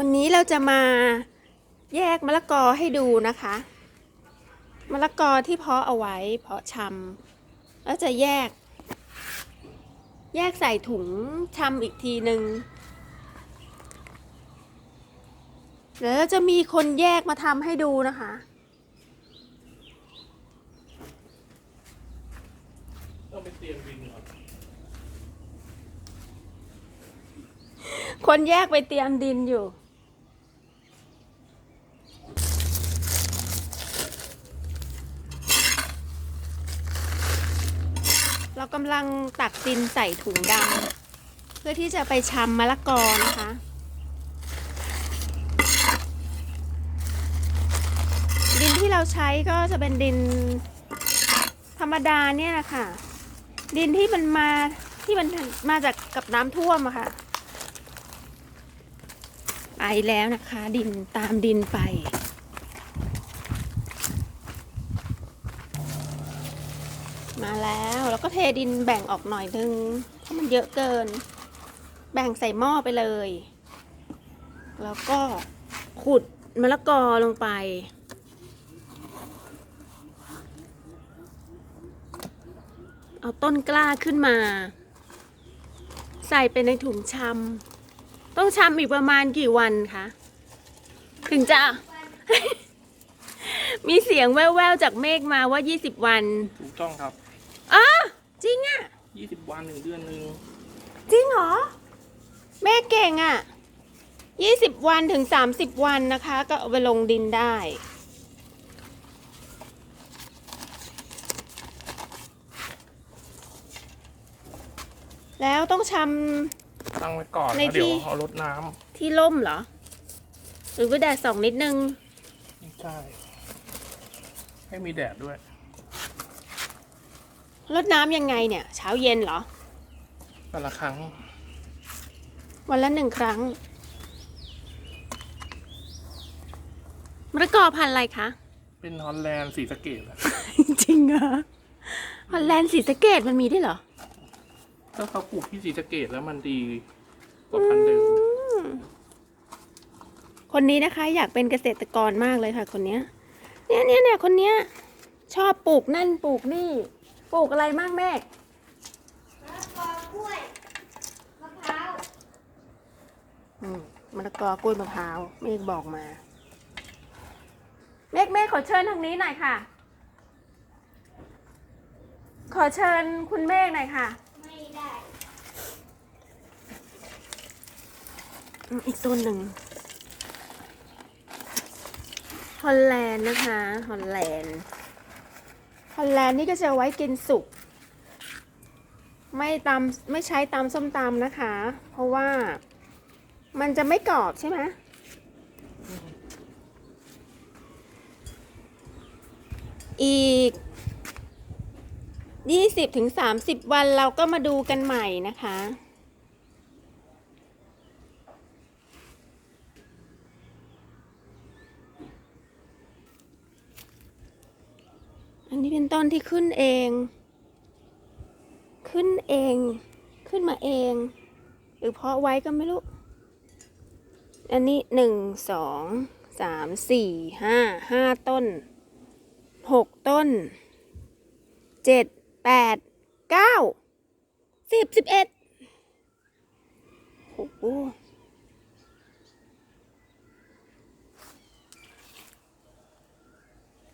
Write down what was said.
วันนี้เราจะมาแยกมะละกอให้ดูนะคะ มะละกอที่เพาะเอาไว้เพาะชำแล้วจะแยก แยกใส่ถุงชำอีกทีหนึ่งเดี๋ยวจะมีคนแยกมาทำให้ดูนะคะ ต้องไปเตรียมดินก่อนคนแยกไปเตรียมดินอยู่ เรากำลังตักดินใส่ถุงดำเพื่อที่จะไปชำมะละกอนะคะ ดินที่เราใช้ก็จะเป็นดินธรรมดาเนี่ยนะคะดินที่มันมาที่มันมาจากกับน้ำท่วมอะค่ะ ไปแล้วนะคะ ดินตามดินไป มาแล้วแล้วก็เทดินแบ่งออกหน่อยนึงเพราะมันเยอะเกิน แบ่งใส่หม้อไปเลย แล้วก็ขุดมะละกอลงไป เอาต้นกล้าขึ้นมา ใส่ไปในถุงชำต้องชำอีกประมาณกี่วันคะถึงจะมีเสียงแว่วๆจากเมฆมาว่า 20 วัน ถูกต้องครับ จริงอะ20วันหนึ่งเดือนหนึ่งจริงเหรอเมฆเก่งอะ20วันถึง30วันนะคะ ก็เอาไปลงดินได้ แล้วต้องชตั้งไว้ก่อนในแล้วเดี๋ยวที่เอารดน้ำที่ร่มเหรอ หรือว่าแดดส่องนิดนึงำใช่ให้มีแดดด้วย รดน้ำยังไงเนี่ย เช้าเย็นเหรอแต่ละครั้ง วันละหนึ่งครั้งมะละกอพันธุ์อะไรคะ เป็นฮอลแลนด์สีสะเกตจริงเหรอฮอลแลนด์สีสะเกตมันมีด้วยเหรอ ถ้าเขาปลูกที่สีสะเกตแล้วมันดีกว่าพันธุ์เดิมคนนี้นะคะ อยากเป็นเกษตรกรมากเลยค่ะ คนเนี้ย เนี่ยเนี่ยเนี่ยคนเนี้ย ชอบปลูกนั่นปลูกนี่ ปลูกอะไรมากแม่มะละกอกล้วยมะพร้าวอืมมะละกอกล้วยมะพร้าวเมฆบอกมา เมฆเมฆขอเชิญทางนี้หน่อยค่ะ ขอเชิญคุณเมฆหน่อยค่ะ ไม่ได้อืมอีกต้นหนึ่งฮอลแลนด์นะคะฮอลแลนด์ ฮอลแลนด์นี่ก็จะไว้กินสุก ไม่ตำไม่ใช้ตำส้มตำนะคะ เพราะว่ามันจะไม่กรอบใช่ไหมอีก 20-30ถึง30วันเราก็มาดูกันใหม่นะคะ อันนี้เป็นต้นที่ขึ้นเอง ขึ้นเอง ขึ้นมาเอง หรือเพาะไว้ก็ไม่รู้ อันนี้หนึ่งสองสามสี่ห้าห้าต้นหกต้นเจ็ดแปดเก้าสิบสิบเอ็ดโอ้โห